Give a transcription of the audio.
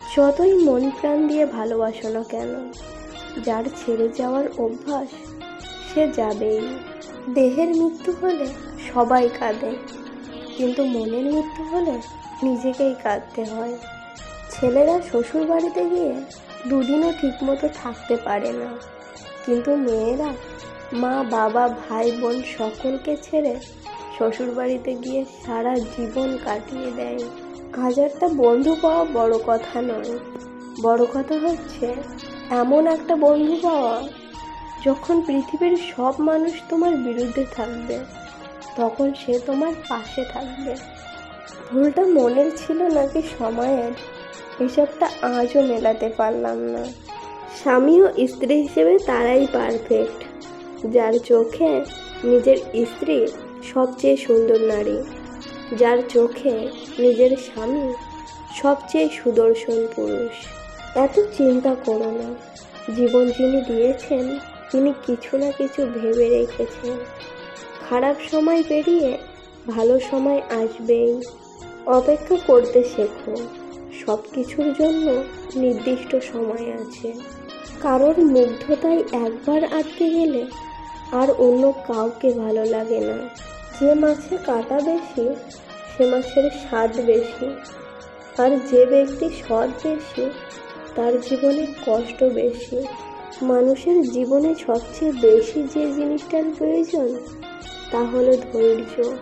যতই মন প্রাণ দিয়ে ভালোবাসো না কেন, যার ছেড়ে যাওয়ার অভ্যাস, সে যাবেই। দেহের মৃত্যু হলে সবাই কাঁদে, কিন্তু মনের মৃত্যু হলে নিজেকেই কাঁদতে হয়। ছেলেরা শ্বশুর বাড়িতে গিয়ে দুদিনও ঠিকমতো থাকতে পারে না, কিন্তু মেয়েরা, মা, বাবা, ভাই, বোন সকলকে ছেড়ে শ্বশুর বাড়িতে গিয়ে সারা জীবন কাটিয়ে দেয়। হাজারটা বন্ধু পাওয়া বড় কথা নয়। বড় কথা হচ্ছে, এমন একটা বন্ধু পাওয়া যখন পৃথিবীর সব মানুষ তোমার বিরুদ্ধে থাকবে, তখন সে তোমার পাশে থাকবে। ভুলটা মনের ছিল নাকি সময়ের? এসবটা আজও মেলাতে পারলাম না। স্বামী ও স্ত্রী হিসেবে তারাই পারফেক্ট যার চোখে নিজের স্ত্রী সবচেয়ে সুন্দর নারী। যার চোখে নিজের স্বামী সবচেয়ে সুদর্শন পুরুষ। এত চিন্তা করো না। জীবন যিনি দিয়েছেন, তিনি কিছু না কিছু ভেবে রেখেছেন। খারাপ সময় পেরিয়ে ভালো সময় আসবেই। অপেক্ষা করতে শেখো সব কিছুর জন্য নির্দিষ্ট সময় আছে। কারোর মুগ্ধতায় একবার আটকে গেলে আর অন্য কাউকে ভালো লাগে না। যে মাছে কাটা বেশি, সে মাছের স্বাদ বেশি। আর যে ব্যক্তি সৎ বেশি, তার জীবনে কষ্ট বেশি। মানুষের জীবনে সবচেয়ে বেশি যে জিনিসটার প্রয়োজন, তা হলো ধৈর্য।